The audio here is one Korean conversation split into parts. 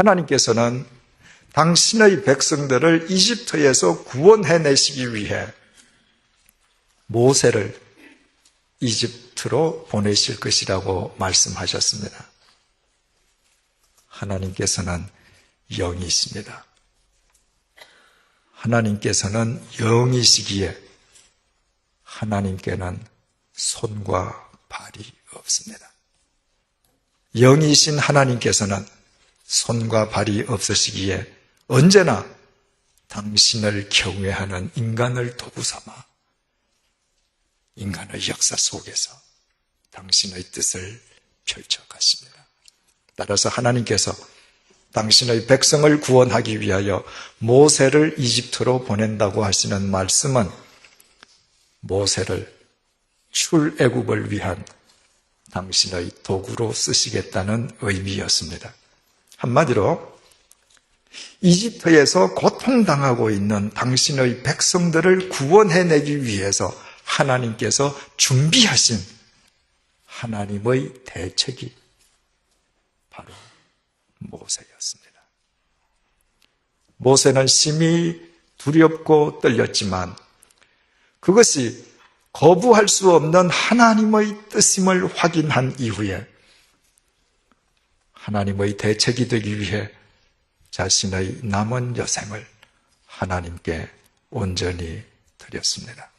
하나님께서는 당신의 백성들을 이집트에서 구원해내시기 위해 모세를 이집트로 보내실 것이라고 말씀하셨습니다. 하나님께서는 영이십니다. 하나님께서는 영이시기에 하나님께는 손과 발이 없습니다. 영이신 하나님께서는 손과 발이 없으시기에 언제나 당신을 경외하는 인간을 도구 삼아 인간의 역사 속에서 당신의 뜻을 펼쳐 가십니다. 따라서 하나님께서 당신의 백성을 구원하기 위하여 모세를 이집트로 보낸다고 하시는 말씀은 모세를 출애굽을 위한 당신의 도구로 쓰시겠다는 의미였습니다. 한마디로 이집트에서 고통당하고 있는 당신의 백성들을 구원해내기 위해서 하나님께서 준비하신 하나님의 대책이 바로 모세였습니다. 모세는 심히 두렵고 떨렸지만 그것이 거부할 수 없는 하나님의 뜻임을 확인한 이후에 하나님의 대책이 되기 위해 자신의 남은 여생을 하나님께 온전히 드렸습니다.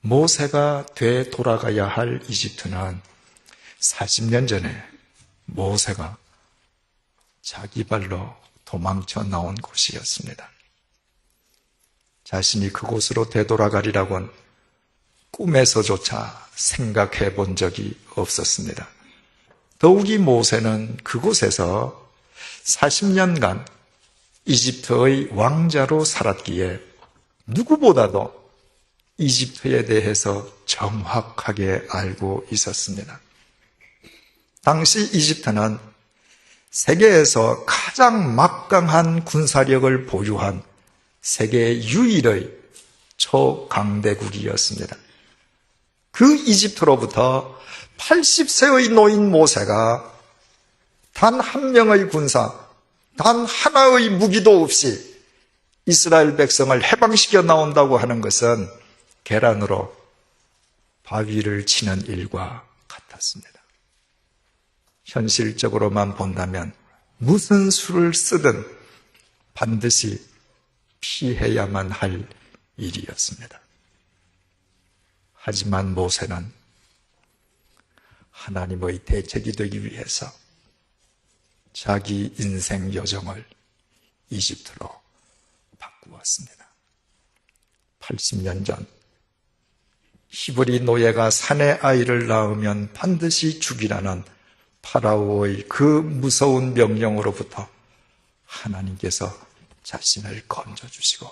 모세가 되돌아가야 할 이집트는 40년 전에 모세가 자기 발로 도망쳐 나온 곳이었습니다. 자신이 그곳으로 되돌아가리라고는 꿈에서조차 생각해 본 적이 없었습니다. 더욱이 모세는 그곳에서 40년간 이집트의 왕자로 살았기에 누구보다도 이집트에 대해서 정확하게 알고 있었습니다. 당시 이집트는 세계에서 가장 막강한 군사력을 보유한 세계 유일의 초강대국이었습니다. 그 이집트로부터 80세의 노인 모세가 단 한 명의 군사, 단 하나의 무기도 없이 이스라엘 백성을 해방시켜 나온다고 하는 것은 계란으로 바위를 치는 일과 같았습니다. 현실적으로만 본다면 무슨 수를 쓰든 반드시 피해야만 할 일이었습니다. 하지만 모세는 하나님의 대책이 되기 위해서 자기 인생 여정을 이집트로 바꾸었습니다. 80년 전 히브리 노예가 사내 아이를 낳으면 반드시 죽이라는 파라오의 그 무서운 명령으로부터 하나님께서 자신을 건져주시고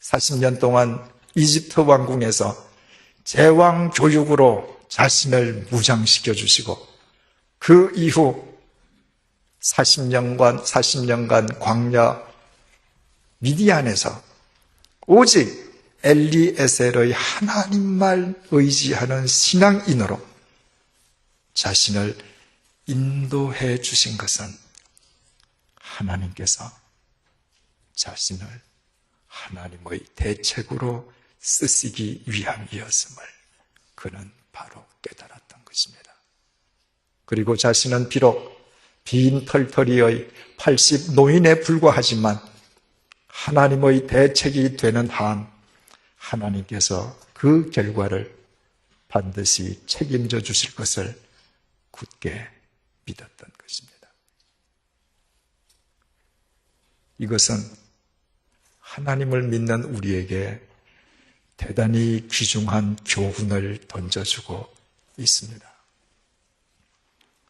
40년 동안 이집트 왕궁에서 제왕 교육으로 자신을 무장시켜 주시고 그 이후 40년간 40년간 광야 미디안에서 오직 엘리에셀의 하나님만 의지하는 신앙인으로 자신을 인도해 주신 것은 하나님께서 자신을 하나님의 대책으로 쓰시기 위함이었음을 그는 바로 깨달았던 것입니다. 그리고 자신은 비록 빈 털터리의 80 노인에 불과하지만 하나님의 대책이 되는 한 하나님께서 그 결과를 반드시 책임져 주실 것을 굳게 믿었던 것입니다. 이것은 하나님을 믿는 우리에게 대단히 귀중한 교훈을 던져주고 있습니다.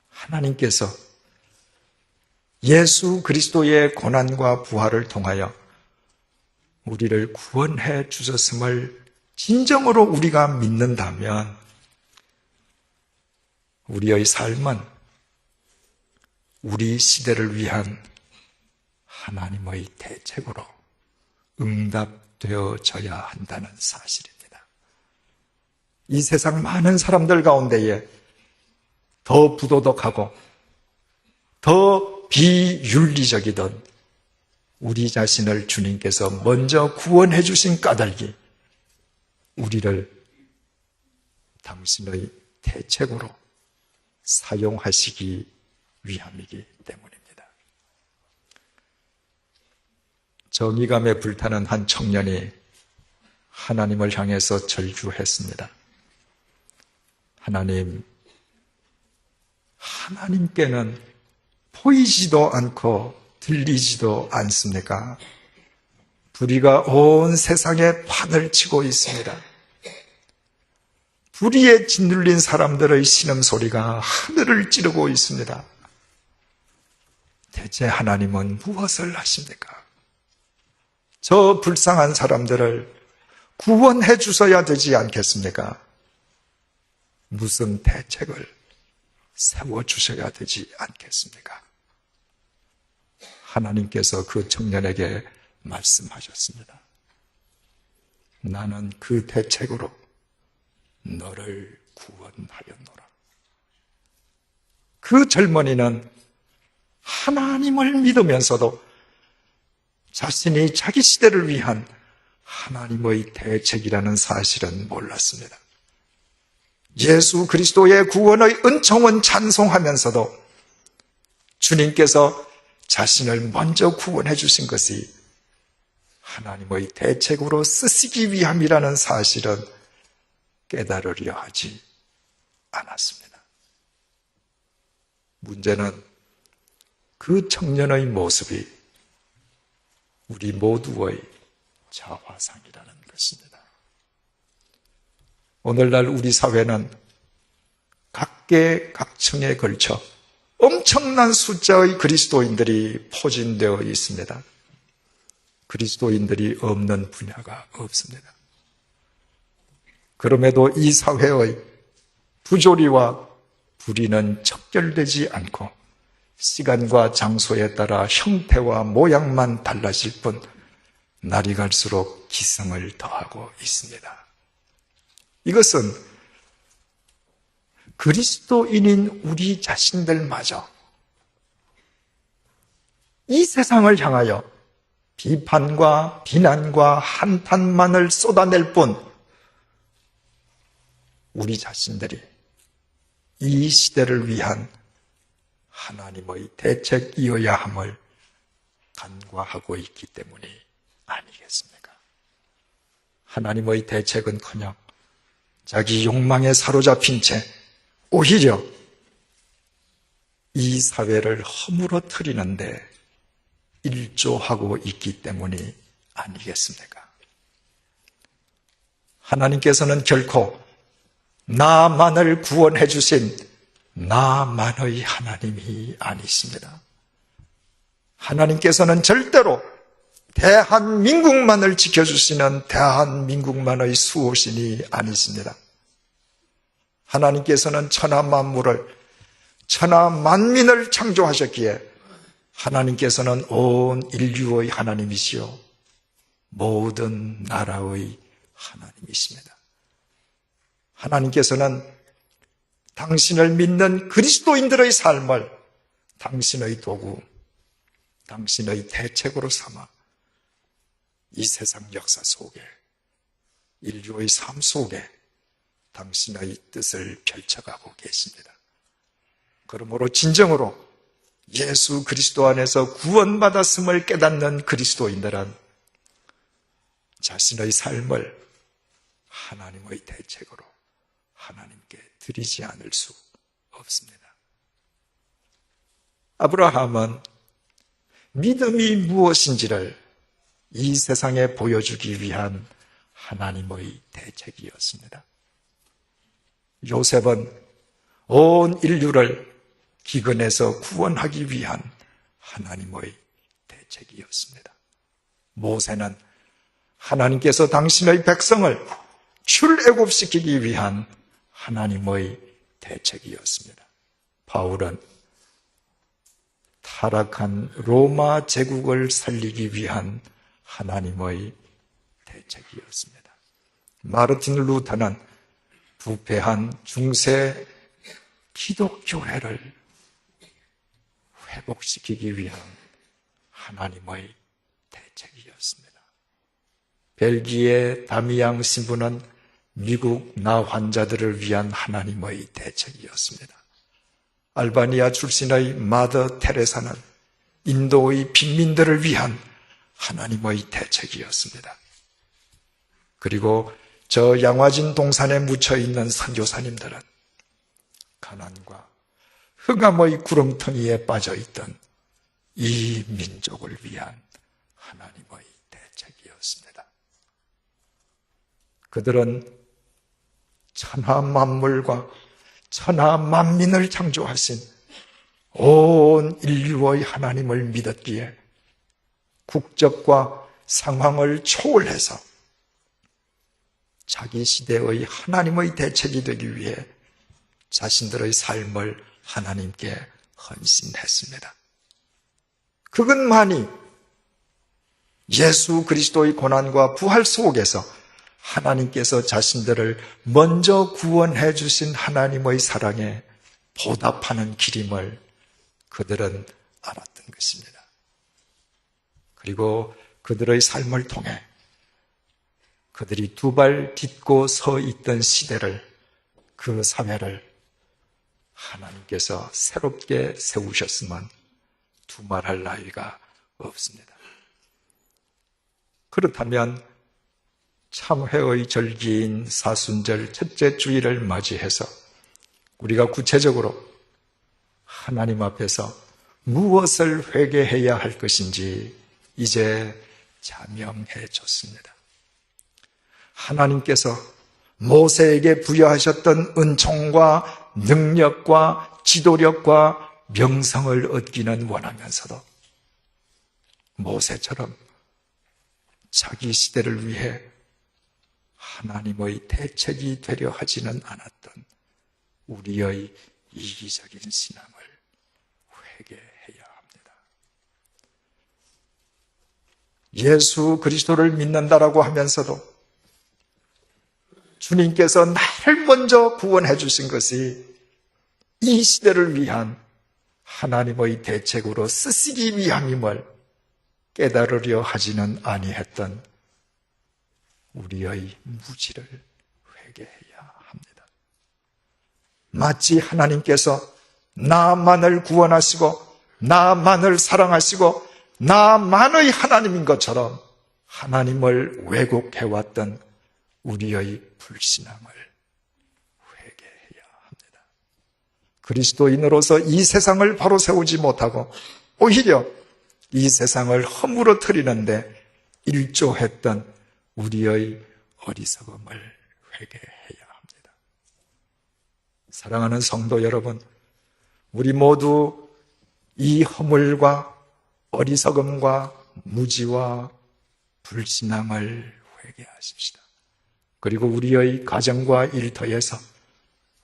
하나님께서 예수 그리스도의 고난과 부활을 통하여 우리를 구원해 주셨음을 진정으로 우리가 믿는다면 우리의 삶은 우리 시대를 위한 하나님의 대책으로 응답 되어져야 한다는 사실입니다. 이 세상 많은 사람들 가운데에 더 부도덕하고 더 비윤리적이던 우리 자신을 주님께서 먼저 구원해 주신 까닭이 우리를 당신의 대책으로 사용하시기 위함이기 때문입니다. 정의감에 불타는 한 청년이 하나님을 향해서 절주했습니다. 하나님, 하나님께는 보이지도 않고 들리지도 않습니까? 불의가 온 세상에 판을 치고 있습니다. 불의에 짓눌린 사람들의 신음소리가 하늘을 찌르고 있습니다. 대체 하나님은 무엇을 하십니까? 저 불쌍한 사람들을 구원해 주셔야 되지 않겠습니까? 무슨 대책을 세워 주셔야 되지 않겠습니까? 하나님께서 그 청년에게 말씀하셨습니다. 나는 그 대책으로 너를 구원하였노라. 그 젊은이는 하나님을 믿으면서도 자신이 자기 시대를 위한 하나님의 대책이라는 사실은 몰랐습니다. 예수 그리스도의 구원의 은총은 찬송하면서도 주님께서 자신을 먼저 구원해 주신 것이 하나님의 대책으로 쓰시기 위함이라는 사실은 깨달으려 하지 않았습니다. 문제는 그 청년의 모습이 우리 모두의 자화상이라는 것입니다. 오늘날 우리 사회는 각계 각층에 걸쳐 엄청난 숫자의 그리스도인들이 포진되어 있습니다. 그리스도인들이 없는 분야가 없습니다. 그럼에도 이 사회의 부조리와 불의는 척결되지 않고 시간과 장소에 따라 형태와 모양만 달라질 뿐 날이 갈수록 기승을 더하고 있습니다. 이것은 그리스도인인 우리 자신들마저 이 세상을 향하여 비판과 비난과 한탄만을 쏟아낼 뿐 우리 자신들이 이 시대를 위한 하나님의 대책이어야 함을 간과하고 있기 때문이 아니겠습니까? 하나님의 대책은 커녕 자기 욕망에 사로잡힌 채 오히려 이 사회를 허물어뜨리는데 일조하고 있기 때문이 아니겠습니까? 하나님께서는 결코 나만을 구원해 주신 나만의 하나님이 아니십니다. 하나님께서는 절대로 대한민국만을 지켜주시는 대한민국만의 수호신이 아니십니다. 하나님께서는 천하 만물을 천하 만민을 창조하셨기에 하나님께서는 온 인류의 하나님이시요 모든 나라의 하나님이십니다. 하나님께서는 당신을 믿는 그리스도인들의 삶을 당신의 도구, 당신의 대책으로 삼아 이 세상 역사 속에 인류의 삶 속에 당신의 뜻을 펼쳐가고 계십니다. 그러므로 진정으로 예수 그리스도 안에서 구원받았음을 깨닫는 그리스도인들은 자신의 삶을 하나님의 대책으로 하나님께 드리지 않을 수 없습니다. 아브라함은 믿음이 무엇인지를 이 세상에 보여주기 위한 하나님의 대책이었습니다. 요셉은 온 인류를 기근에서 구원하기 위한 하나님의 대책이었습니다. 모세는 하나님께서 당신의 백성을 출애굽시키기 위한 하나님의 대책이었습니다. 바울은 타락한 로마 제국을 살리기 위한 하나님의 대책이었습니다. 마르틴 루터는 부패한 중세 기독교회를 회복시키기 위한 하나님의 대책이었습니다. 벨기에 다미양 신부는 미국 나 환자들을 위한 하나님의 대책이었습니다. 알바니아 출신의 마더 테레사는 인도의 빈민들을 위한 하나님의 대책이었습니다. 그리고 저 양화진 동산에 묻혀 있는 선교사님들은 가난과 흑암의 구렁텅이에 빠져 있던 이 민족을 위한 하나님의 대책이었습니다. 그들은 천하 만물과 천하 만민을 창조하신 온 인류의 하나님을 믿었기에 국적과 상황을 초월해서 자기 시대의 하나님의 대책이 되기 위해 자신들의 삶을 하나님께 헌신했습니다. 그것만이 예수 그리스도의 고난과 부활 속에서 하나님께서 자신들을 먼저 구원해 주신 하나님의 사랑에 보답하는 길임을 그들은 알았던 것입니다. 그리고 그들의 삶을 통해 그들이 두 발 딛고 서 있던 시대를 그 사회를 하나님께서 새롭게 세우셨으면 두말할 나위가 없습니다. 그렇다면 참회의 절기인 사순절 첫째 주일을 맞이해서 우리가 구체적으로 하나님 앞에서 무엇을 회개해야 할 것인지 이제 자명해 줬습니다. 하나님께서 모세에게 부여하셨던 은총과 능력과 지도력과 명성을 얻기는 원하면서도 모세처럼 자기 시대를 위해 하나님의 대책이 되려 하지는 않았던 우리의 이기적인 신앙을 회개해야 합니다. 예수 그리스도를 믿는다라고 하면서도 주님께서 나를 먼저 구원해 주신 것이 이 시대를 위한 하나님의 대책으로 쓰시기 위함임을 깨달으려 하지는 아니했던 우리의 무지를 회개해야 합니다. 마치 하나님께서 나만을 구원하시고 나만을 사랑하시고 나만의 하나님인 것처럼 하나님을 왜곡해왔던 우리의 불신앙을 회개해야 합니다. 그리스도인으로서 이 세상을 바로 세우지 못하고 오히려 이 세상을 허물어뜨리는데 일조했던 우리의 어리석음을 회개해야 합니다. 사랑하는 성도 여러분, 우리 모두 이 허물과 어리석음과 무지와 불신앙을 회개하십시다. 그리고 우리의 가정과 일터에서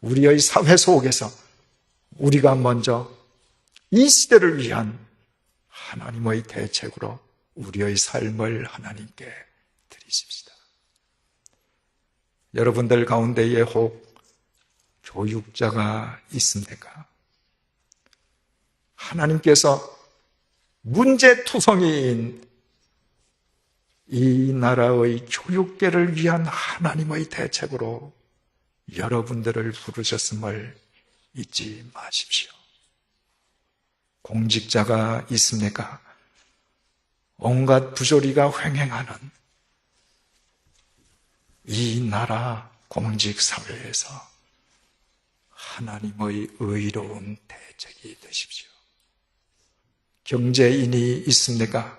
우리의 사회 속에서 우리가 먼저 이 시대를 위한 하나님의 대책으로 우리의 삶을 하나님께 드리십시다. 여러분들 가운데에 혹 교육자가 있습니까? 하나님께서 문제투성이인 이 나라의 교육계를 위한 하나님의 대책으로 여러분들을 부르셨음을 잊지 마십시오. 공직자가 있습니까? 온갖 부조리가 횡행하는 이 나라 공직 사회에서 하나님의 의로운 대책이 되십시오. 경제인이 있습니까?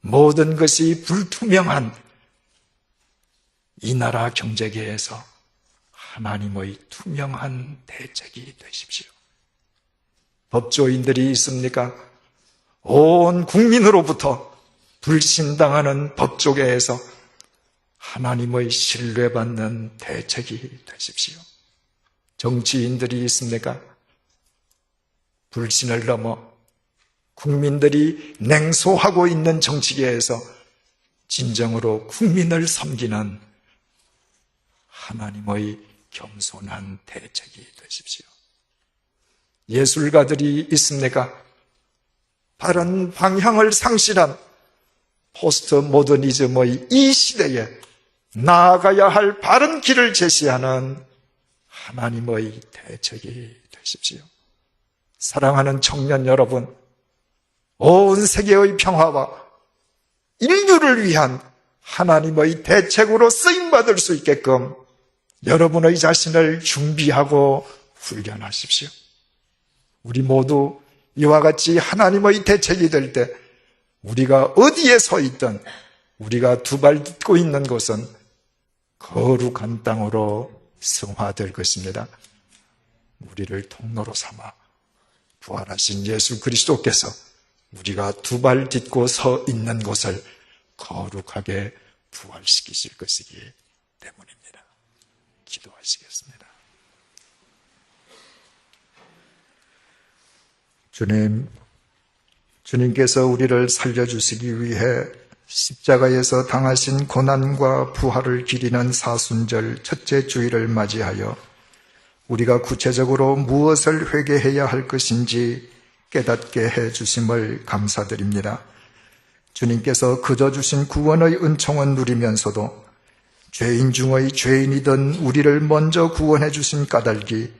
모든 것이 불투명한 이 나라 경제계에서 하나님의 투명한 대책이 되십시오. 법조인들이 있습니까? 온 국민으로부터 불신당하는 법조계에서 하나님의 신뢰받는 대책이 되십시오. 정치인들이 있습니까? 불신을 넘어 국민들이 냉소하고 있는 정치계에서 진정으로 국민을 섬기는 하나님의 겸손한 대책이 되십시오. 예술가들이 있습니까? 바른 방향을 상실한 포스트 모더니즘의 이 시대에 나아가야 할 바른 길을 제시하는 하나님의 대책이 되십시오. 사랑하는 청년 여러분, 온 세계의 평화와 인류를 위한 하나님의 대책으로 쓰임받을 수 있게끔 여러분의 자신을 준비하고 훈련하십시오. 우리 모두 이와 같이 하나님의 대책이 될 때 우리가 어디에 서 있든 우리가 두 발 딛고 있는 곳은 거룩한 땅으로 성화될 것입니다. 우리를 통로로 삼아 부활하신 예수 그리스도께서 우리가 두 발 딛고 서 있는 곳을 거룩하게 부활시키실 것이기 때문입니다. 기도하시겠습니다. 주님, 주님께서 우리를 살려주시기 위해 십자가에서 당하신 고난과 부활을 기리는 사순절 첫째 주일을 맞이하여 우리가 구체적으로 무엇을 회개해야 할 것인지 깨닫게 해 주심을 감사드립니다. 주님께서 그저 주신 구원의 은총은 누리면서도 죄인 중의 죄인이던 우리를 먼저 구원해 주신 까닭이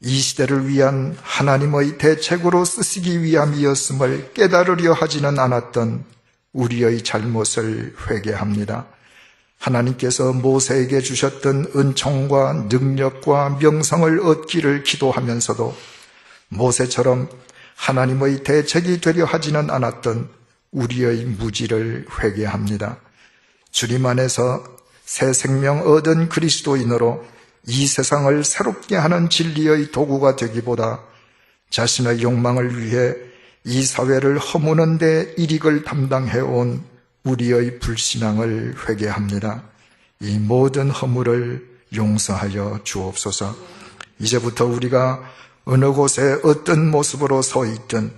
이 시대를 위한 하나님의 대책으로 쓰시기 위함이었음을 깨달으려 하지는 않았던 우리의 잘못을 회개합니다. 하나님께서 모세에게 주셨던 은총과 능력과 명성을 얻기를 기도하면서도 모세처럼 하나님의 대책이 되려 하지는 않았던 우리의 무지를 회개합니다. 주님 안에서 새 생명 얻은 그리스도인으로 이 세상을 새롭게 하는 진리의 도구가 되기보다 자신의 욕망을 위해 이 사회를 허무는데 일익을 담당해 온 우리의 불신앙을 회개합니다. 이 모든 허물을 용서하여 주옵소서. 이제부터 우리가 어느 곳에 어떤 모습으로 서 있든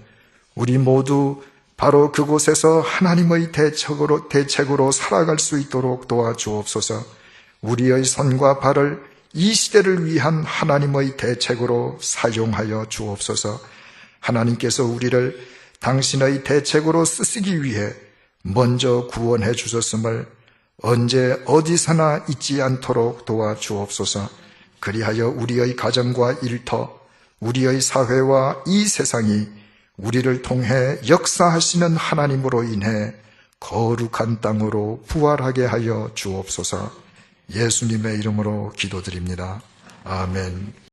우리 모두 바로 그곳에서 하나님의 대책으로, 대책으로 살아갈 수 있도록 도와주옵소서. 우리의 손과 발을 이 시대를 위한 하나님의 대책으로 사용하여 주옵소서. 하나님께서 우리를 당신의 대책으로 쓰시기 위해 먼저 구원해 주셨음을 언제 어디서나 잊지 않도록 도와주옵소서. 그리하여 우리의 가정과 일터, 우리의 사회와 이 세상이 우리를 통해 역사하시는 하나님으로 인해 거룩한 땅으로 부활하게 하여 주옵소서 예수님의 이름으로 기도드립니다. 아멘.